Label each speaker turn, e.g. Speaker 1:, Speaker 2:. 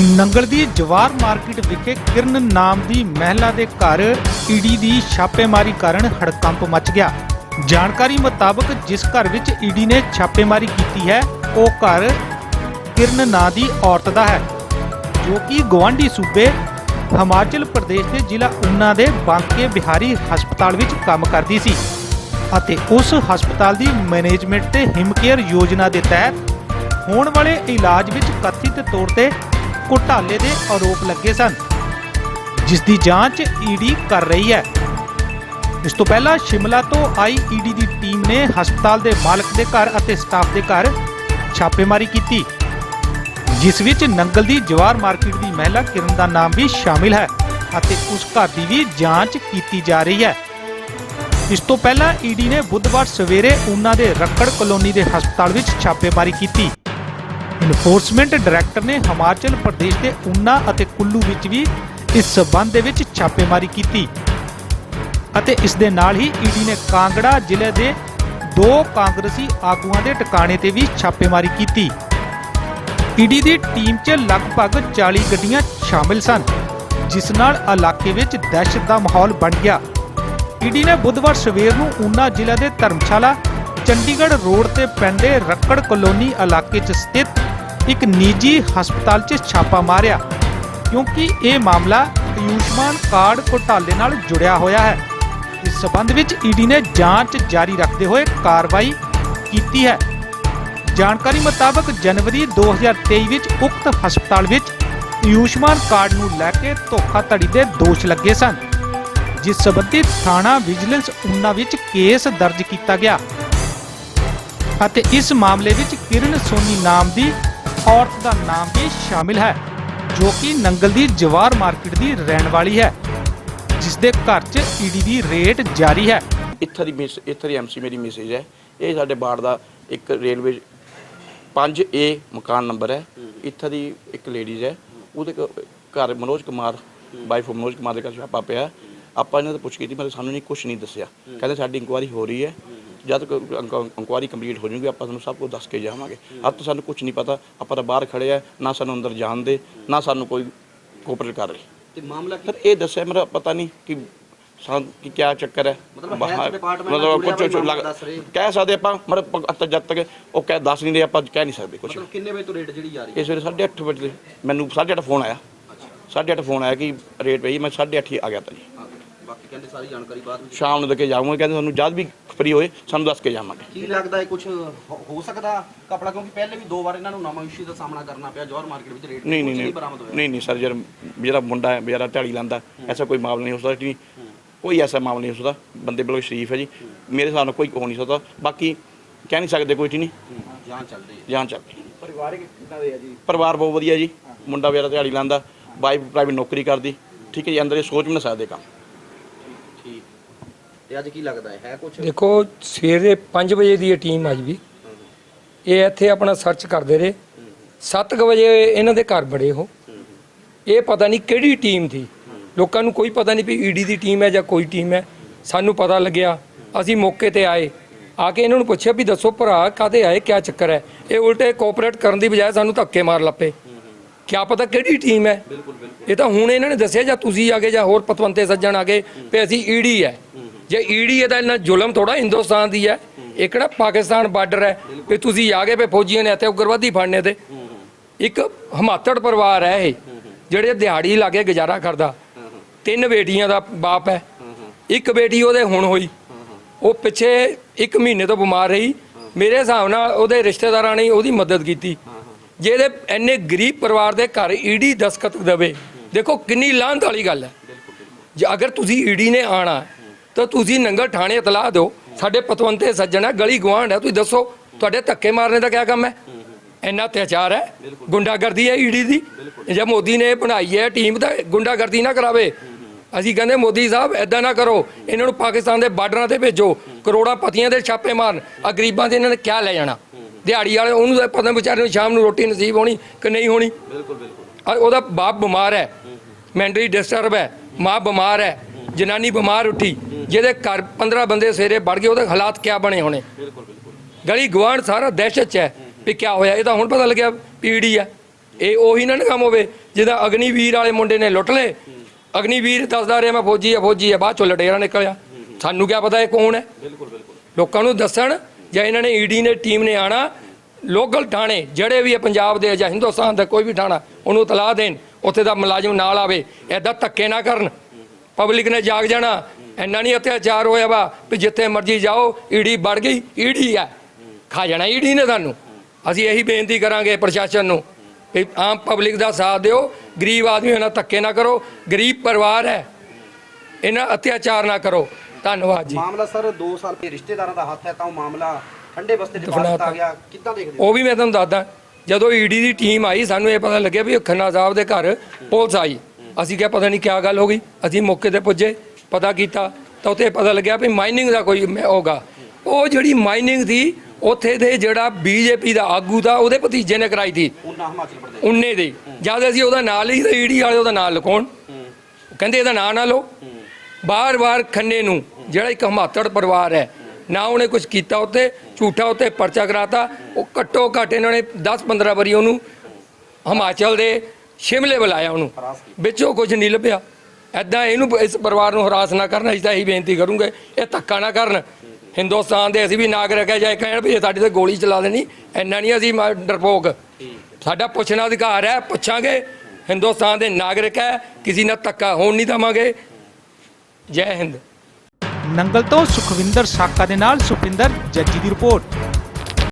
Speaker 1: ਨੰਗਲ ਦੀ ਜਵਾਰ market ਵਿਖੇ ਕਿਰਨ ਨਾਮ ਦੀ ਮਹਿਲਾ ਦੇ ਘਰ ਈਡੀ ਦੀ ਛਾਪੇਮਾਰੀ ਕਾਰਨ ਹੜਕੰਪ ਮਚ ਗਿਆ। ਜਾਣਕਾਰੀ ਮੁਤਾਬਕ ਜਿਸ ਘਰ ਵਿੱਚ ਈਡੀ ਨੇ ਛਾਪੇਮਾਰੀ ਕੀਤੀ ਹੈ, ਉਹ ਘਰ ਕਿਰਨ ਨਾਂ ਦੀ ਔਰਤ ਦਾ ਹੈ, ਜੋ ਕਿ ਗਵਾਂਢੀ ਸੂਬੇ ਹਿਮਾਚਲ ਪ੍ਰਦੇਸ਼ ਦੇ ਜ਼ਿਲ੍ਹਾ ਊਨਾ ਦੇ ਬਾਂਕੇ ਬਿਹਾਰੀ ਹਸਪਤਾਲ ਵਿੱਚ ਕੰਮ ਕਰਦੀ ਸੀ ਅਤੇ ਉਸ ਹਸਪਤਾਲ ਦੀ ਮੈਨੇਜਮੈਂਟ ਤੇ ਹਿਮਕੇਅਰ ਯੋਜਨਾ ਦੇ ਤਹਿਤ ਹੋਣ ਵਾਲੇ ਇਲਾਜ ਵਿੱਚ ਕਥਿਤ ਤੌਰ ਤੇ ਘੁਟਾਲੇ ਦੇ ਆਰੋਪ ਲੱਗੇ ਸਨ। ਜਿਸ ਦੀ ਜਾਂਚ ਈਡੀ ਕਰ ਰਹੀ ਹੈ। ਇਸ ਤੋਂ ਪਹਿਲਾਂ ਸ਼ਿਮਲਾ ਤੋਂ ਆਈ ਈਡੀ ਦੀ ਟੀਮ ਨੇ ਹਸਪਤਾਲ ਦੇ ਮਾਲਕ ਦੇ ਘਰ ਅਤੇ ਸਟਾਫ ਦੇ ਘਰ ਛਾਪੇਮਾਰੀ ਕੀਤੀ। ਜਿਸ ਵਿੱਚ ਨੰਗਲ ਦੀ ਜਵਾਰ ਮਾਰਕੀਟ ਦੀ ਮਹਿਲਾ ਕਿਰਨ ਦਾ ਨਾਮ ਵੀ ਸ਼ਾਮਿਲ ਹੈ ਅਤੇ ਉਸ ਘਰ ਦੀ ਵੀ ਜਾਂਚ ਕੀਤੀ ਜਾ ਰਹੀ ਹੈ। ਇਸ ਤੋਂ ਪਹਿਲਾਂ ਈਡੀ ਨੇ ਬੁੱਧਵਾਰ ਸਵੇਰੇ ਉਨ੍ਹਾਂ ਦੇ ਰੱਕੜ ਕਲੋਨੀ ਦੇ ਹਸਪਤਾਲ ਵਿੱਚ ਛਾਪੇਮਾਰੀ ਕੀਤੀ। ਇਨਫੋਰਸਮੈਂਟ ਡਾਇਰੈਕਟਰ ਨੇ ਹਿਮਾਚਲ ਪ੍ਰਦੇਸ਼ ਦੇ ਉਨਾ ਅਤੇ ਕੁੱਲੂ ਵਿੱਚ ਵੀ ਇਸ ਸਬੰਧ ਦੇ ਵਿੱਚ ਛਾਪੇਮਾਰੀ ਕੀਤੀ। ਅਤੇ ਇਸ ਦੇ ਨਾਲ ਹੀ ਈਡੀ ਨੇ ਕਾਂਗੜਾ ਜ਼ਿਲ੍ਹੇ ਦੇ ਦੋ ਕਾਂਗਰਸੀ ਆਗੂਆਂ ਦੇ ਟਿਕਾਣੇ ਤੇ ਵੀ ਛਾਪੇਮਾਰੀ ਕੀਤੀ। ਈਡੀ ਦੀ ਟੀਮ 'ਚ ਲਗਭਗ 40 ਗੱਡੀਆਂ ਸ਼ਾਮਿਲ ਸਨ, ਜਿਸ ਨਾਲ ਇਲਾਕੇ ਵਿੱਚ ਦਹਿਸ਼ਤ ਦਾ ਮਾਹੌਲ ਬਣ ਗਿਆ। ਈਡੀ ਨੇ ਬੁੱਧਵਾਰ ਸਵੇਰ ਨੂੰ ਊਨਾ ਜ਼ਿਲ੍ਹਾ ਦੇ ਧਰਮਸ਼ਾਲਾ, ਚੰਡੀਗੜ੍ਹ ਰੋਡ ਤੇ ਪੈਂਦੇ ਰੱਕੜ ਕਲੋਨੀ ਇਲਾਕੇ 'ਚ ਸਥਿਤ ਇੱਕ ਨਿੱਜੀ ਹਸਪਤਾਲ 'ਚ ਛਾਪਾ ਮਾਰਿਆ, ਕਿਉਂਕਿ ਇਹ ਮਾਮਲਾ ਆਯੁਸ਼ਮਾਨ ਕਾਰਡ ਘੁਟਾਲੇ ਨਾਲ ਜੁੜਿਆ ਹੋਇਆ ਹੈ। ਇਸ ਸਬੰਧ ਵਿੱਚ ਈਡੀ ਨੇ ਜਾਂਚ ਜਾਰੀ ਰੱਖਦੇ ਹੋਏ ਕਾਰਵਾਈ ਕੀਤੀ ਹੈ। ਜਾਣਕਾਰੀ ਮੁਤਾਬਕ ਜਨਵਰੀ 2023 ਵਿੱਚ ਉਕਤ ਹਸਪਤਾਲ ਵਿੱਚ ਆਯੁਸ਼ਮਾਨ ਕਾਰਡ ਨੂੰ ਲੈ ਕੇ ਧੋਖਾਧੜੀ ਦੇ ਦੋਸ਼ ਲੱਗੇ ਸਨ, ਜਿਸ ਸਬੰਧੀ ਥਾਣਾ ਵਿਜੀਲੈਂਸ ਉਨਾ ਵਿੱਚ ਕੇਸ ਦਰਜ ਕੀਤਾ ਗਿਆ। ਅਤੇ ਇਸ ਮਾਮਲੇ ਵਿੱਚ ਕਿਰਨ ਸੋਨੀ ਨਾਮ ਦੀ ਔਰਤ ਦਾ ਨਾਮ ਵੀ ਸ਼ਾਮਿਲ ਹੈ, ਜੋ ਕਿ ਨੰਗਲ ਦੀ ਜਵਾਰ ਮਾਰਕੀਟ ਦੀ ਰਹਿਣ ਵਾਲੀ ਹੈ ਜਿਸ ਦੇ ਘਰ 'ਚ ਈਡੀ ਦੀ ਰੇਡ ਜਾਰੀ ਹੈ।
Speaker 2: ਇੱਥੇ ਦੀ ਮਿਸ, ਇੱਥੇ ਦੀ ਐਮਸੀ ਮੇਰੀ ਮੈਸੇਜ ਹੈ। ਇਹ ਸਾਡੇ ਬਾੜ ਦਾ ਇੱਕ ਰੇਲਵੇ 5A ਮਕਾਨ ਨੰਬਰ ਹੈ। ਇੱਥੇ ਦੀ ਇੱਕ ਲੇਡੀਜ਼ ਹੈ। ਉਹਦੇ ਘਰ ਮਨੋਜ ਕੁਮਾਰ ਵਾਈਫ ਮਨੋਜ ਕੁਮਾਰ ਦੇ ਘਰ ਛਾਪਾ ਪਿਆ। ਆਪਾਂ ਇਹਨਾਂ ਤੋਂ ਪੁੱਛ ਕੀਤੀ ਪਰ ਸਾਨੂੰ ਨਹੀਂ ਕੁਝ ਨਹੀਂ ਦੱਸਿਆ। ਕਹਿੰਦੇ ਸਾਡੀ ਇਨਕੁਆਰੀ ਹੋ ਰਹੀ ਹੈ। ਜਦ ਇਨਕੁਆਰੀ ਕੰਪਲੀਟ ਹੋ ਜਾਊਗੀ ਆਪਾਂ ਤੁਹਾਨੂੰ ਸਭ ਕੁਝ ਦੱਸ ਕੇ ਜਾਵਾਂਗੇ। ਅੱਜ ਤਾਂ ਸਾਨੂੰ ਕੁਝ ਨਹੀਂ ਪਤਾ ਆਪਾਂ ਤਾਂ ਬਾਹਰ ਖੜੇ ਆ ਨਾ ਸਾਨੂੰ ਅੰਦਰ ਜਾਣ ਦੇ ਨਾ ਸਾਨੂੰ ਕੋਈ ਕੋਆਪਰੇਟ ਕਰ ਰਹੀ।
Speaker 3: ਤੇ ਮਾਮਲਾ ਕੀ
Speaker 2: ਸਰ ਇਹ ਦੱਸਿਆ ਮੇਰਾ ਪਤਾ ਨਹੀਂ ਕਿ ਸਾਂ ਕਿ ਕੀ ਚੱਕਰ ਹੈ।
Speaker 3: ਮਤਲਬ
Speaker 2: ਕੁਝ। ਕਹਿ ਸਕਦੇ ਆਪਾਂ ਮਤਲਬ ਜਦ ਤੱਕ ਉਹ ਕਹਿ ਦੱਸ ਨਹੀਂ ਰਹੇ ਆਪਾਂ ਕਹਿ ਨਹੀਂ ਸਕਦੇ ਕੁਝ
Speaker 3: ਕਿੰਨੇ ਵਜੇ ਤੋਂ ਰੇਟ ਜਿਹੜੀ ਜਾ ਰਹੀ ਹੈ?
Speaker 2: ਇਸ ਵੇਲੇ 8:30 ਵਜੇ ਮੈਨੂੰ 8:30 ਫੋਨ ਆਇਆ। 8:30 ਫੋਨ ਆਇਆ ਕਿ ਰੇਟ ਪਈ ਮੈਂ 8:30 ਹੀ ਆ ਗਿਆ ਤਾਂ ਜੀ।
Speaker 3: ਬਾਕੀ ਕਹਿੰਦੇ ਸਾਰੀ ਜਾਣਕਾਰੀ ਬਾਅਦ ਵਿੱਚ
Speaker 2: ਸ਼ਾਮ ਨੂੰ ਦੇ ਕੇ ਜਾਵਾਂਗੇ ਕਹਿੰਦੇ ਤੁਹਾਨੂੰ ਜਦ ਵੀ ਫਰੀ ਹੋਏ ਸਾਨੂੰ ਦੱਸ ਕੇ ਜਾਵਾਂਗੇ।
Speaker 3: ਕੀ ਲੱਗਦਾ ਹੈ ਕੁਝ ਹੋ ਸਕਦਾ ਕਪੜਾ? ਕਿਉਂਕਿ ਪਹਿਲੇ ਵੀ ਦੋ ਵਾਰ ਇਹਨਾਂ ਨੂੰ ਨਵਾਂ ਇਸ਼ੂ ਦਾ ਸਾਹਮਣਾ ਕਰਨਾ ਪਿਆ ਜੌਹਰ ਮਾਰਕੀਟ ਵਿੱਚ ਰੇਟ
Speaker 2: ਨਹੀਂ ਨਹੀਂ
Speaker 3: ਬਰਾਮਦ ਹੋਇਆ।
Speaker 2: ਨਹੀਂ ਨਹੀਂ ਸਰ ਜਰ ਜਿਹੜਾ ਮੁੰਡਾ ਹੈ ਜਿਹੜਾ ਢਾੜੀ ਲਾਂਦਾ ਐਸਾ ਕੋਈ ਮਾਮਲਾ ਨਹੀਂ ਹੋ ਸਕਦਾ ਜੀ। ਕੋਈ ਐਸਾ ਮਾਮਲਾ ਨਹੀਂ ਹੋ ਸਕਦਾ। ਬੰਦੇ ਬਿਲਕੁਲ ਸ਼ਰੀਫ ਹੈ ਜੀ। ਮੇਰੇ ਹਿਸਾਬ ਨਾਲ ਕੋਈ ਹੋ ਨਹੀਂ ਸਕਦਾ। ਬਾਕੀ ਕਹਿ ਨਹੀਂ ਸਕਦੇ ਕੋਈ ਨਹੀਂ।
Speaker 3: ਜਾਂਚ ਚੱਲ ਰਹੀ ਹੈ।
Speaker 2: ਜਾਨ ਚੱਲ ਰਹੀ ਪਰਿਵਾਰਿਕ ਕਿੰਨਾ ਦੇ ਆ ਜੀ? ਪਰਿਵਾਰ ਬਹੁਤ ਵਧੀਆ ਜੀ। ਮੁੰਡਾ ਵਿਆਹ ਦਿਹਾੜੀ ਲਾਂਦਾ। ਵਾਈਫ ਪ੍ਰਾਈਵੇਟ ਨੌਕਰੀ ਕਰਦੀ। ਠੀਕ ਹੈ ਜੀ ਅੰਦਰ ਇਹ ਸੋਚ ਵੀ ਨਾ ਸਕਦੇ ਕੰਮ।
Speaker 3: ਤੇ ਅੱਜ ਕੀ ਲੱਗਦਾ ਹੈ? ਹੈ ਕੁਝ
Speaker 4: ਦੇਖੋ ਸਵੇਰੇ 5 ਵਜੇ ਦੀ ਇਹ ਟੀਮ ਅੱਜ ਵੀ। ਇਹ ਇੱਥੇ ਆਪਣਾ ਸਰਚ ਕਰਦੇ ਰਹੇ। 7 ਵਜੇ ਇਹਨਾਂ ਦੇ ਘਰ ਬੜੇ ਉਹ। ਇਹ ਪਤਾ ਨਹੀਂ ਕਿਹੜੀ ਟੀਮ ਸੀ। ਲੋਕਾਂ ਨੂੰ ਕੋਈ ਪਤਾ ਨਹੀਂ ਵੀ ਈਡੀ ਦੀ ਟੀਮ ਹੈ ਜਾਂ ਕੋਈ ਟੀਮ ਹੈ। ਸਾਨੂੰ ਪਤਾ ਲੱਗਿਆ। ਅਸੀਂ ਮੌਕੇ ਤੇ ਆਏ। ਆ ਕੇ ਇਹਨਾਂ ਨੂੰ ਪੁੱਛਿਆ ਵੀ ਦੱਸੋ ਭਰਾ ਕਾਦੇ ਆਏ? ਕਿਆ ਚੱਕਰ ਹੈ? ਇਹ ਉਲਟੇ ਕੋਆਪਰੇਟ ਕਰਨ ਦੀ ਬਜਾਏ ਸਾਨੂੰ ਧੱਕੇ ਮਾਰ ਲੱਪੇ ਕਿਆ ਪਤਾ ਕਿਹੜੀ ਟੀਮ ਹੈ? ਇਹ ਤਾਂ ਹੁਣ ਇਹਨਾਂ ਨੇ ਦੱਸਿਆ ਜਾਂ ਤੁਸੀਂ ਆ ਗਏ ਜਾਂ ਹੋਰ ਪਤਵੰਤੇ ਸੱਜਣ ਆ ਗਏ ਵੀ ਅਸੀਂ ਈਡੀ ਹੈ। ਜੇ ਈਡੀ ਹੈ ਤਾਂ ਇਹਨਾਂ ਜ਼ੁਲਮ ਥੋੜਾ ਹਿੰਦੁਸਤਾਨ ਦੀ ਹੈ ਇਹ ਕਿਹੜਾ ਪਾਕਿਸਤਾਨ ਬਾਰਡਰ ਹੈ? ਵੀ ਤੁਸੀਂ ਆ ਗਏ ਵੀ ਫੌਜੀਆਂ ਨੇ ਇੱਥੇ ਉਗਰਵਾਦੀ ਫੜਨੇ ਤੇ। ਇੱਕ ਹਮਾਤੜ ਪਰਿਵਾਰ ਹੈ ਇਹ ਜਿਹੜੇ ਦਿਹਾੜੀ ਲਾ ਕੇ ਗੁਜ਼ਾਰਾ ਕਰਦਾ। ਤਿੰਨ ਬੇਟੀਆਂ ਦਾ ਬਾਪ ਹੈ। ਇੱਕ ਬੇਟੀ ਉਹਦੇ ਹੁਣ ਹੋਈ। ਉਹ ਪਿੱਛੇ ਇੱਕ ਮਹੀਨੇ ਤੋਂ ਬਿਮਾਰ ਰਹੀ। ਮੇਰੇ ਹਿਸਾਬ ਨਾਲ ਉਹਦੇ ਰਿਸ਼ਤੇਦਾਰਾਂ ਨੇ ਉਹਦੀ ਮਦਦ ਕੀਤੀ। ਜਿਹਦੇ ਇੰਨੇ ਗਰੀਬ ਪਰਿਵਾਰ ਦੇ ਘਰ ਈਡੀ ਦਸਖਤ ਦੇਵੇ। ਦੇਖੋ ਕਿੰਨੀ ਲਾਂਤ ਵਾਲੀ ਗੱਲ ਹੈ। ਜੇ ਅਗਰ ਤੁਸੀਂ ਈਡੀ ਨੇ ਆਣਾ ਤਾਂ ਤੁਸੀਂ ਨੰਗਲ ਥਾਣੇ ਇਤਲਾਹ ਦਿਓ। ਸਾਡੇ ਪਤਵੰਤੇ ਸੱਜਣ ਹੈ ਗਲੀ ਗਵਾਂਢ ਹੈ ਤੁਸੀਂ ਦੱਸੋ ਤੁਹਾਡੇ ਧੱਕੇ ਮਾਰਨੇ ਦਾ ਕੀ ਕੰਮ ਹੈ? ਇੰਨਾ ਅਤਿਆਚਾਰ ਹੈ? ਗੁੰਡਾਗਰਦੀ ਹੈ ਈਡੀ ਦੀ? ਜੇ ਮੋਦੀ ਨੇ ਬਣਾਈ ਹੈ ਟੀਮ ਤਾਂ ਗੁੰਡਾਗਰਦੀ ਨਾ ਕਰਾਵੇ। ਅਸੀਂ ਕਹਿੰਦੇ ਮੋਦੀ ਸਾਹਿਬ ਐਦਾਂ ਨਾ ਕਰੋ। ਇਹਨਾਂ ਨੂੰ ਪਾਕਿਸਤਾਨ ਦੇ ਬਾਰਡਰਾਂ ਤੇ ਭੇਜੋ। ਕਰੋੜਾਂ ਪਤੀਆਂ ਦੇ ਛਾਪੇ ਮਾਰਨ। ਆ ਗਰੀਬਾਂ ਦੇ ਇਹਨਾਂ ਨੇ ਕਿਆ ਲੈ ਜਾਣਾ? ਦਿਹਾੜੀ ਵਾਲੇ ਉਹਨੂੰ ਤਾਂ ਪਤਾ ਵਿਚਾਰੇ ਨੂੰ ਸ਼ਾਮ ਨੂੰ ਰੋਟੀ ਨਸੀਬ ਹੋਣੀ ਕਿ ਨਹੀਂ ਹੋਣੀ?
Speaker 3: ਬਿਲਕੁਲ ਬਿਲਕੁਲ।
Speaker 4: ਉਹਦਾ ਬਾਪ ਬਿਮਾਰ ਹੈ। ਮੈਂਟਲੀ ਡਿਸਟਰਬ ਹੈ। ਮਾਂ ਬਿਮਾਰ ਹੈ। ਜਨਾਨੀ ਬਿਮਾਰ ਉੱਠੀ। ਜਿਹਦੇ ਘਰ 15 ਬੰਦੇ ਸਵੇਰੇ ਵੜ ਗਏ ਉਹਦੇ ਹਾਲਾਤ ਕਿਆ ਬਣੇ ਹੋਣੇ?
Speaker 3: ਬਿਲਕੁਲ ਬਿਲਕੁਲ।
Speaker 4: ਗਲੀ ਗਵਾਂਢ ਸਾਰਾ ਦਹਿਸ਼ਤ ਚ ਹੈ ਵੀ ਕਿਆ ਹੋਇਆ ਇਹ ਤਾਂ ਹੁਣ ਪਤਾ ਲੱਗਿਆ ਪੀੜੀ ਹੈ ਇਹ ਉਹੀ ਨਾ ਕੰਮ ਹੋਵੇ ਜਿਹਦਾ ਅਗਨੀਵੀਰ ਵਾਲੇ ਮੁੰਡੇ ਨੇ ਲੁੱਟ ਲਏ। ਅਗਨੀਵੀਰ ਦੱਸਦਾ ਰਿਹਾ ਮੈਂ ਫੌਜੀ ਆ ਫੌਜੀ ਆ ਬਾਅਦ ਚੋਂ ਲਟੇਰਾ ਨਿਕਲਿਆ। ਸਾਨੂੰ ਕੀ ਪਤਾ ਇਹ ਕੌਣ ਹੈ?
Speaker 3: ਬਿਲਕੁਲ ਬਿਲਕੁਲ।
Speaker 4: ਲੋਕਾਂ ਨੂੰ ਦੱਸਣ ਜਾਂ ਇਹਨਾਂ ਨੇ ਈਡੀ ਨੇ ਟੀਮ ਨੇ ਆਣਾ ਲੋਕਲ ਥਾਣੇ ਜਿਹੜੇ ਵੀ ਹੈ ਪੰਜਾਬ ਦੇ ਜਾਂ ਹਿੰਦੁਸਤਾਨ ਦਾ ਕੋਈ ਵੀ ਥਾਣਾ ਉਹਨੂੰ ਤਲਾਹ ਦੇਣ ਉੱਥੇ ਦਾ ਮੁਲਾਜ਼ਮ ਨਾਲ ਆਵੇ। ਐਦਾਂ ਧੱਕੇ ਨਾ ਕਰਨ। ਪਬਲਿਕ ਨੇ ਜਾਗ ਜਾਣਾ। ਇੰਨਾ ਨਹੀਂ ਅਤਿਆਚਾਰ ਹੋਇਆ ਵਾ ਵੀ ਜਿੱਥੇ ਮਰਜ਼ੀ ਜਾਓ ਈਡੀ ਵੜ ਗਈ ਈਡੀ ਆ। ਖਾ ਜਾਣਾ ਈਡੀ ਨੇ ਸਾਨੂੰ। ਅਸੀਂ ਇਹੀ ਬੇਨਤੀ ਕਰਾਂਗੇ ਪ੍ਰਸ਼ਾਸਨ ਨੂੰ ਵੀ ਆਮ ਪਬਲਿਕ ਦਾ ਸਾਥ ਦਿਓ। ਗਰੀਬ ਆਦਮੀ ਨਾਲ ਧੱਕੇ ਨਾ ਕਰੋ। ਗਰੀਬ ਪਰਿਵਾਰ ਹੈ। ਇਹਨਾਂ ਅਤਿਆਚਾਰ ਨਾ ਕਰੋ। ਧੰਨਵਾਦ ਜੀ।
Speaker 3: ਮਾਮਲਾ ਸਰ 2 ਸਾਲ ਦੇ ਰਿਸ਼ਤੇਦਾਰਾਂ ਦਾ ਹੱਥ ਹੈ ਤਾਂ ਉਹ ਮਾਮਲਾ ਠੰਡੇ ਬਸਤੇ ਦਿੱਤਾ
Speaker 4: ਤਾ।
Speaker 3: ਗਿਆ। ਕਿੱਦਾਂ ਦੇਖਦੇ
Speaker 4: ਉਹ ਵੀ ਮੈਂ ਤੁਹਾਨੂੰ ਦੱਸਦਾ। ਜਦੋਂ ਈਡੀ ਦੀ ਟੀਮ ਆਈ ਸਾਨੂੰ ਇਹ ਪਤਾ ਲੱਗਿਆ ਵੀ ਖੰਨਾ ਸਾਹਿਬ ਦੇ ਘਰ ਪੁਲਿਸ ਆਈ। ਅਸੀਂ ਕਿਹਾ ਪਤਾ ਨਹੀਂ ਕੀ ਗੱਲ ਹੋ ਗਈ। ਅਸੀਂ ਮੌਕੇ ਤੇ ਪੁੱਜੇ। ਪਤਾ ਕੀਤਾ ਤਾਂ ਉੱਥੇ ਪਤਾ ਲੱਗਿਆ ਵੀ ਮਾਈਨਿੰਗ ਦਾ ਕੋਈ ਹੋਗਾ ਉਹ ਜਿਹੜੀ ਮਾਈਨਿੰਗ ਸੀ ਉੱਥੇ ਦੇ ਜਿਹੜਾ ਬੀਜੇਪੀ ਦਾ ਆਗੂ ਦਾ ਉਹਦੇ ਭਤੀਜੇ ਨੇ ਕਰਾਈ ਸੀ।
Speaker 3: ਉਹਨਾਂ
Speaker 4: ਦੀ। ਜਦ ਅਸੀਂ ਉਹਦਾ ਨਾਂ ਲਈ ਤਾਂ ਈਡੀ ਵਾਲੇ ਉਹਦਾ ਨਾਂ ਲਿਖਾਉਣ। ਕਹਿੰਦੇ ਇਹਦਾ ਨਾਂ ਨਾ ਲਓ। ਬਾਰ-ਬਾਰ ਖੰਨੇ ਨੂੰ ਜਿਹੜਾ ਇੱਕ ਹਮਾਤੜ ਪਰਿਵਾਰ ਹੈ ਨਾ ਉਹਨੇ ਕੁਝ ਕੀਤਾ ਉੱਤੇ ਝੂਠਾ ਉੱਤੇ ਪਰਚਾ ਕਰਾਤਾ। ਉਹ ਘੱਟੋ ਘੱਟ ਇਹਨਾਂ ਨੇ 10-15 ਵਾਰੀ ਉਹਨੂੰ ਹਿਮਾਚਲ ਦੇ ਸ਼ਿਮਲੇ ਬੁਲਾਇਆ ਉਹਨੂੰ। ਵਿੱਚੋਂ ਕੁਝ ਨਹੀਂ ਲੱਭਿਆ। ਐਦਾਂ ਇਹਨੂੰ ਇਸ ਪਰਿਵਾਰ ਨੂੰ ਹਰਾਸ ਨਾ ਕਰਨ, ਅਸੀਂ ਤਾਂ ਇਹੀ ਬੇਨਤੀ ਕਰੂੰਗੇ, ਇਹ ਧੱਕਾ ਨਾ ਕਰਨ। ਹਿੰਦੁਸਤਾਨ ਦੇ ਅਸੀਂ ਵੀ ਨਾਗਰਿਕ ਹੈ ਜਾਏ, ਕਹਿਣ ਵੀ ਇਹ ਸਾਡੇ ਤੇ ਗੋਲੀ ਚਲਾ ਦੇਣੀ, ਇੰਨਾ ਨਹੀਂ ਅਸੀਂ ਮ- ਡਰਪੋਕ। ਸਾਡਾ ਪੁੱਛਣਾ ਅਧਿਕਾਰ ਹੈ, ਪੁੱਛਾਂਗੇ, ਹਿੰਦੁਸਤਾਨ ਦੇ ਨਾਗਰਿਕ ਹੈ, ਕਿਸੇ ਨਾਲ ਧੱਕਾ ਹੋਣ ਨਹੀਂ ਦਵਾਂਗੇ। ਜੈ ਹਿੰਦ।
Speaker 1: ਨੰਗਲ ਤੋਂ ਸੁਖਵਿੰਦਰ ਸਾਕਾ ਦੇ ਨਾਲ ਸੁਪਿੰਦਰ ਜੱਜੀ ਦੀ ਰਿਪੋਰਟ।